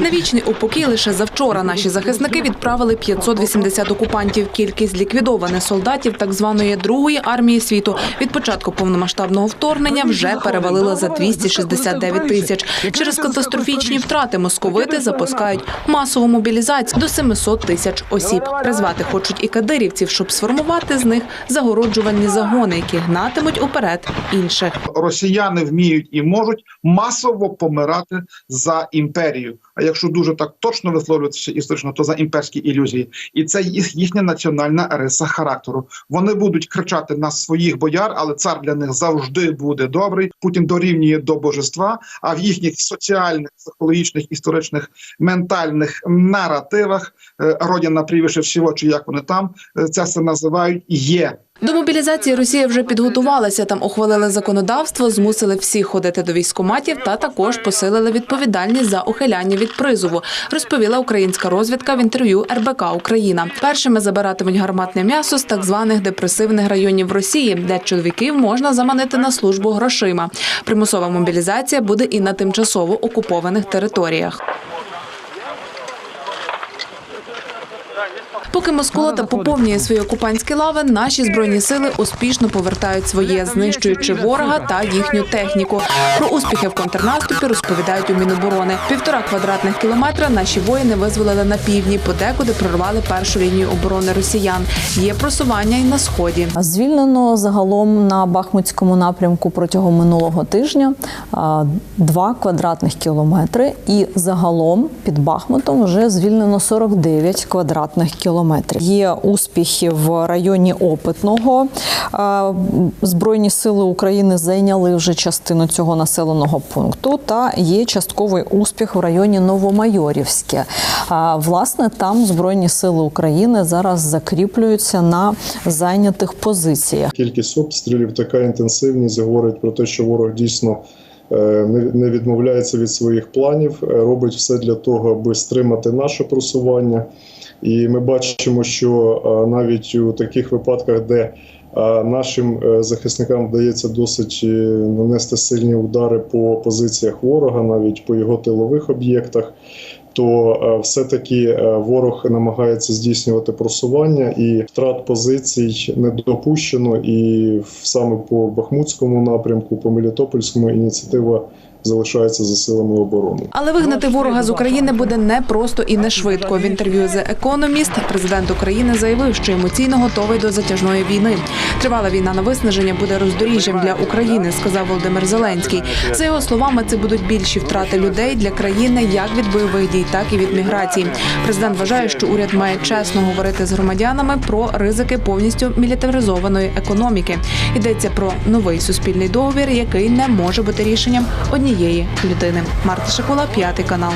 На вічний упокій лише завчора наші захисники відправили 580 окупантів. Кількість ліквідованих солдатів так званої другої армії світу від початку повномасштабного вторгнення вже перевалила за 269 тисяч. Через катастрофічні втрати московити запускають масову мобілізацію до 700 тисяч осіб. Призвати хочуть і кадирівців, щоб сформувати з них загороджувальні загони, які гнатимуть уперед інших. росіяни вміють і можуть масово помирати за імперію. Якщо дуже так точно висловлюватися історично, то за імперські ілюзії, і це їхня національна риса характеру. Вони будуть кричати на своїх бояр, але цар для них завжди буде добрий. Путін дорівнює до божества. А в їхніх соціальних, психологічних, історичних, ментальних наративах е, родина превыше всього, чи як вони там е, це все називають є. До мобілізації Росія вже підготувалася. Там ухвалили законодавство, змусили всіх ходити до військкоматів та також посилили відповідальність за ухиляння від призову. Розповіла українська розвідка в інтерв'ю РБК Україна. Першими забиратимуть гарматне м'ясо з так званих депресивних районів Росії, де чоловіків можна заманити на службу грошима. Примусова мобілізація буде і на тимчасово окупованих територіях. Поки Москолота поповнює свої окупантські лави, наші збройні сили успішно повертають своє, знищуючи ворога та їхню техніку. Про успіхи в контрнаступі розповідають у Міноборони. Півтора квадратних кілометра наші воїни визволили на півдні, подекуди прорвали першу лінію оборони росіян. Є просування і на сході. Звільнено загалом на Бахмутському напрямку протягом минулого тижня два квадратних кілометри, і загалом під Бахмутом вже звільнено 49 квадратних кілометрів. Є успіхи в районі Опитного. Збройні сили України зайняли вже частину цього населеного пункту. Та є частковий успіх в районі Новомайорівське. Власне, там Збройні сили України зараз закріплюються на зайнятих позиціях. Кількість обстрілів, така інтенсивність говорить про те, що ворог дійсно не- не відмовляється від своїх планів, е, робить все для того, аби стримати наше просування. І ми бачимо, що е, навіть у таких випадках, де е, нашим е, захисникам вдається досить е, нанести сильні удари по позиціях ворога, навіть по його тилових об'єктах, то е, все-таки е, ворог намагається здійснювати просування і втрат позицій не допущено. І саме по Бахмутському напрямку, по Мелітопольському ініціатива залишається за силами оборони. Але вигнати ворога з України буде не просто і не швидко. В інтерв'ю The Economist президент України заявив, що емоційно готовий до затяжної війни. Тривала війна на виснаження буде роздоріжжям для України, сказав Володимир Зеленський. За його словами, це будуть більші втрати людей для країни як від бойових дій, так і від міграції. Президент вважає, що уряд має чесно говорити з громадянами про ризики повністю мілітаризованої економіки. Йдеться про новий суспільний договір, який не може бути рішенням однієї людини. Марта Шикула, п'ятий канал.